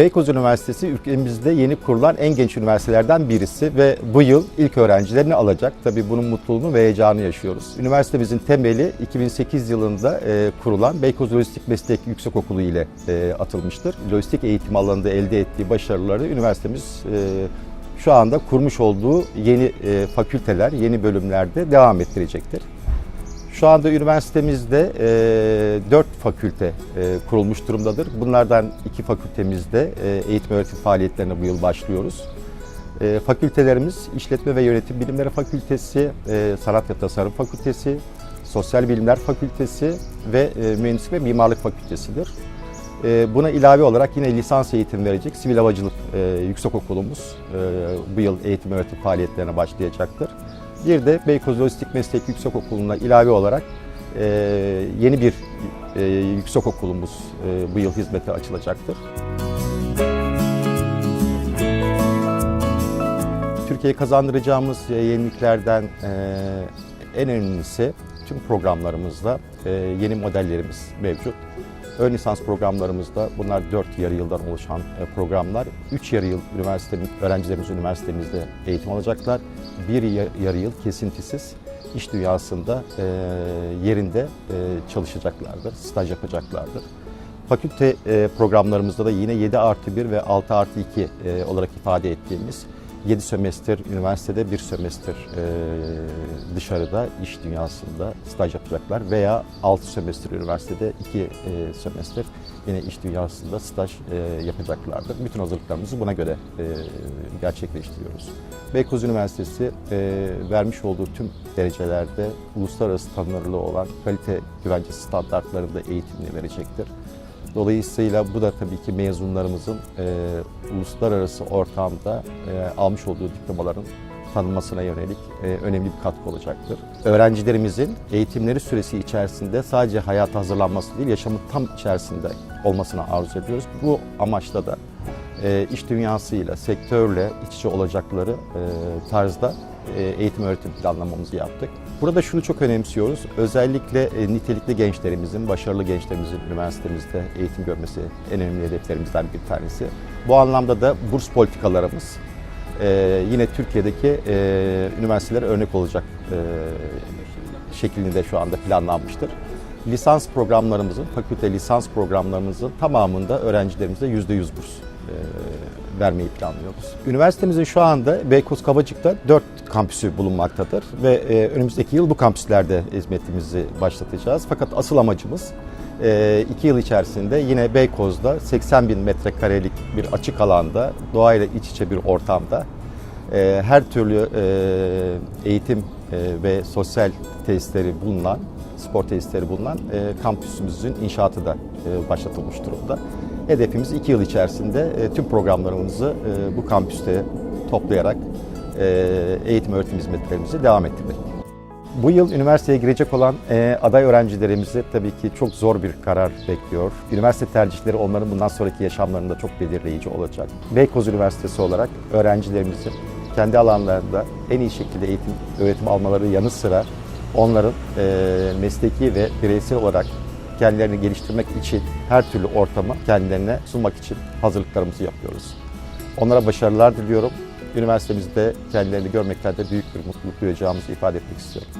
Beykoz Üniversitesi ülkemizde yeni kurulan en genç üniversitelerden birisi ve bu yıl ilk öğrencilerini alacak. Tabii bunun mutluluğunu ve heyecanı yaşıyoruz. Üniversitemizin temeli 2008 yılında e, kurulan Beykoz Lojistik Meslek Yüksekokulu ile e, atılmıştır. Lojistik eğitim alanında elde ettiği başarıları üniversitemiz e, şu anda kurmuş olduğu yeni fakülteler, yeni bölümlerde devam ettirecektir. Şu anda üniversitemizde e, 4 fakülte e, kurulmuş durumdadır. Bunlardan iki fakültemizde e, eğitim öğretim faaliyetlerine bu yıl başlıyoruz. E, fakültelerimiz İşletme ve Yönetim Bilimleri Fakültesi, e, Sanat ve Tasarım Fakültesi, Sosyal Bilimler Fakültesi ve e, Mühendislik ve Mimarlık Fakültesidir. E, buna ilave olarak yine lisans eğitim verecek Sivil Havacılık e, Yüksekokulumuz e, bu yıl eğitim öğretim faaliyetlerine başlayacaktır. Bir de Beykoz Lojistik Meslek Yüksekokulu'na ilave olarak e, yeni bir e, yüksekokulumuz e, bu yıl hizmete açılacaktır. Türkiye'ye kazandıracağımız e, yeniliklerden e, en önemlisi tüm programlarımızda e, yeni modellerimiz mevcut. Ön lisans programlarımızda bunlar 4 yarı yıldan oluşan e, programlar. 3 yarı yıl üniversitemiz, öğrencilerimiz üniversitemizde eğitim alacaklar. Bir ya- yarı yıl kesintisiz iş dünyasında e, yerinde e, çalışacaklardır, staj yapacaklardır. Fakülte e, programlarımızda da yine 7 artı 1 ve 6 artı 2 e, olarak ifade ettiğimiz 7 sömestr üniversitede, bir sömestr e, dışarıda iş dünyasında staj yapacaklar veya 6 sömestr üniversitede 2 e, sömestr yine iş dünyasında staj e, yapacaklardır. Bütün hazırlıklarımızı buna göre e, gerçekleştiriyoruz. Beykoz Üniversitesi e, vermiş olduğu tüm derecelerde uluslararası tanınırlığı olan kalite güvencesi standartlarında eğitimini verecektir. Dolayısıyla bu da tabii ki mezunlarımızın e, uluslararası ortamda e, almış olduğu diplomaların tanınmasına yönelik e, önemli bir katkı olacaktır. Öğrencilerimizin eğitimleri süresi içerisinde sadece hayata hazırlanması değil, yaşamın tam içerisinde olmasını arzu ediyoruz. Bu amaçla da e, iş dünyasıyla, sektörle iç içe olacakları e, tarzda e, eğitim öğretim planlamamızı yaptık. Burada şunu çok önemsiyoruz. Özellikle e, nitelikli gençlerimizin, başarılı gençlerimizin üniversitemizde eğitim görmesi en önemli hedeflerimizden bir tanesi. Bu anlamda da burs politikalarımız e, yine Türkiye'deki e, üniversitelere örnek olacak e, şeklinde şu anda planlanmıştır. Lisans programlarımızın, fakülte lisans programlarımızın tamamında öğrencilerimize %100 burs vermeyi planlıyoruz. Üniversitemizin şu anda Beykoz Kavacık'ta 4 kampüsü bulunmaktadır ve e, önümüzdeki yıl bu kampüslerde hizmetimizi başlatacağız. Fakat asıl amacımız 2 yıl içerisinde yine Beykoz'da 80 bin metrekarelik bir açık alanda, doğayla iç içe bir ortamda e, her türlü e, eğitim e, ve sosyal tesisleri bulunan, spor tesisleri bulunan e, kampüsümüzün inşaatı da e, başlatılmış durumda. Hedefimiz 2 yıl içerisinde e, tüm programlarımızı e, bu kampüste toplayarak eğitim öğretim hizmetlerimizi devam ettirmek. Bu yıl üniversiteye girecek olan aday öğrencilerimizi tabii ki çok zor bir karar bekliyor. Üniversite tercihleri onların bundan sonraki yaşamlarında çok belirleyici olacak. Beykoz Üniversitesi olarak öğrencilerimizin kendi alanlarında en iyi şekilde eğitim, öğretim almaları yanı sıra onların e, mesleki ve bireysel olarak kendilerini geliştirmek için her türlü ortamı kendilerine sunmak için hazırlıklarımızı yapıyoruz. Onlara başarılar diliyorum. Üniversitemizde kendilerini görmekten de büyük bir mutluluk duyacağımızı ifade etmek istiyorum.